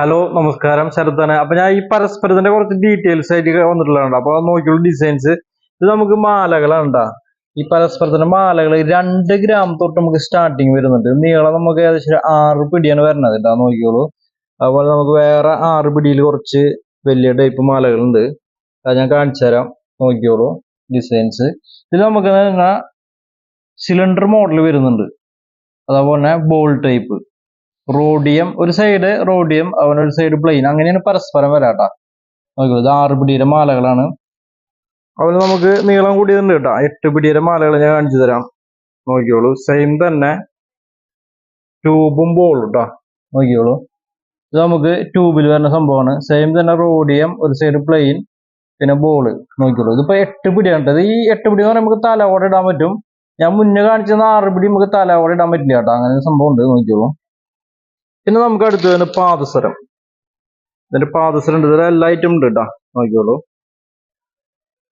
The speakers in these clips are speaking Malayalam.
ഹലോ നമസ്കാരം. ശരത്താണ്. അപ്പൊ ഞാൻ ഈ പരസ്പരത്തിന്റെ കുറച്ച് ഡീറ്റെയിൽസ് ആയിട്ട് വന്നിട്ടുള്ളതാണ്. അപ്പൊ നോക്കിയുള്ള ഡിസൈൻസ് ഇത് നമുക്ക് മാലകളാണ്. ഈ പരസ്പരത്തിന്റെ മാലകൾ രണ്ട് ഗ്രാം തൊട്ട് നമുക്ക് സ്റ്റാർട്ടിങ് വരുന്നുണ്ട്. നീളം നമുക്ക് ഏകദേശം ആറ് പിടിയാണ് വരുന്നത് കേട്ടോ നോക്കിയോളൂ അതുപോലെ നമുക്ക് വേറെ ആറ് പിടിയിൽ കുറച്ച് വലിയ ടൈപ്പ് മാലകളുണ്ട്. അത് ഞാൻ കാണിച്ചു തരാം. നോക്കിയോളൂ ഡിസൈൻസ് ഇത് നമുക്ക് സിലിണ്ടർ മോഡൽ വരുന്നുണ്ട്. അതുപോലെ ബോൾ ടൈപ്പ്. റോഡിയം ഒരു സൈഡ് റോഡിയം അവനൊരു സൈഡ് പ്ലെയിൻ അങ്ങനെയാണ് പരസ്പരം വരാട്ടാ. നോക്കിയത് ആറ് പിടിയുടെ മാലകളാണ്. അവന് നമുക്ക് നീളം കൂടിയതുണ്ട് കേട്ടോ. എട്ട് പിടിയുടെ മാലകൾ ഞാൻ കാണിച്ചു തരാം. നോക്കിയോളൂ സെയിം തന്നെ ട്യൂബും ബോളും കേട്ടോ നോക്കിയോളൂ ഇത് നമുക്ക് ട്യൂബിൽ വരുന്ന സംഭവമാണ്. സെയിം തന്നെ റോഡിയം ഒരു സൈഡ് പ്ലെയിൻ പിന്നെ ബോൾ നോക്കിയോളൂ ഇതിപ്പോ എട്ട് പിടിയാണ്. ഇത് ഈ എട്ട് പിടി എന്ന് പറയുമ്പോൾ നമുക്ക് തലവോടെ ഇടാൻ പറ്റും. ഞാൻ മുന്നേ കാണിച്ചത് ആറ് പിടി നമുക്ക് തലവോടെ ഇടാൻ പറ്റില്ല കേട്ടോ. അങ്ങനെ സംഭവം ഉണ്ട് നോക്കിയോളൂ പിന്നെ നമുക്ക് അടുത്ത് തന്നെ പാദസരം ഇതിന്റെ പാദസരം ഉണ്ട്. ഇതിൽ എല്ലാ ഐറ്റം ഉണ്ട് കേട്ടോ നോക്കിയോളൂ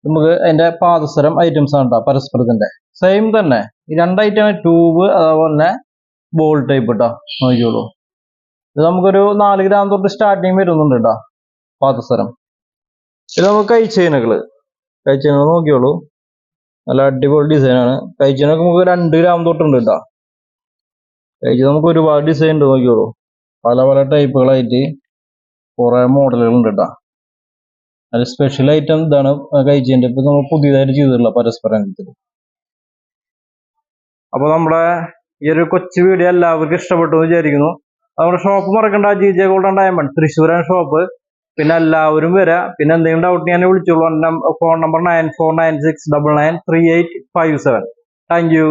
നമുക്ക് അതിന്റെ പാദസരം ഐറ്റംസ് ആണ് കേട്ടോ പരസ്പരത്തിന്റെ. സെയിം തന്നെ. ഈ രണ്ട് ഐറ്റം ട്യൂബ് അതേപോലെ തന്നെ ബോൾ ടൈപ്പ് കേട്ടോ നോക്കിയോളൂ ഇത് നമുക്കൊരു നാല് ഗ്രാം തൊട്ട് സ്റ്റാർട്ടിങ് വരുന്നുണ്ട് കേട്ടോ പാദസരം ഇത് നമുക്ക് കൈ ചെയിനുകൾ. നോക്കിയോളൂ നല്ല അടിപൊളി ഡിസൈനാണ് കൈ നമുക്ക് രണ്ട് ഗ്രാം തൊട്ടുണ്ട് കേട്ടോ കഴിച്ച് നമുക്ക് ഒരുപാട് ഡിസൈൻ ഉണ്ട് നോക്കിയോളൂ പല പല ടൈപ്പുകളായിട്ട് കുറേ മോഡലുകൾ ഉണ്ട് കേട്ടോ അതിൽ സ്പെഷ്യൽ ഐറ്റം ഇതാണ് കഴിച്ചതിന്റെ ഇപ്പൊ നമ്മൾ പുതിയതായിട്ട് ചെയ്തിട്ടുള്ള പരസ്പരം അപ്പോൾ നമ്മുടെ ഈ ഒരു കൊച്ചു വീഡിയോ എല്ലാവർക്കും ഇഷ്ടപ്പെട്ടു എന്ന് വിചാരിക്കുന്നു. നമ്മുടെ ഷോപ്പ് മറക്കണ്ട ജി ജെ ഗോൾഡൻ ഡയമണ്ട് തൃശ്ശൂരാണ് ഷോപ്പ് പിന്നെ എല്ലാവരും വരാം. പിന്നെ എന്തെങ്കിലും ഡൗട്ട് ഞാൻ വിളിച്ചോളൂ. Phone number nine four nine six double nine three eight five seven thank you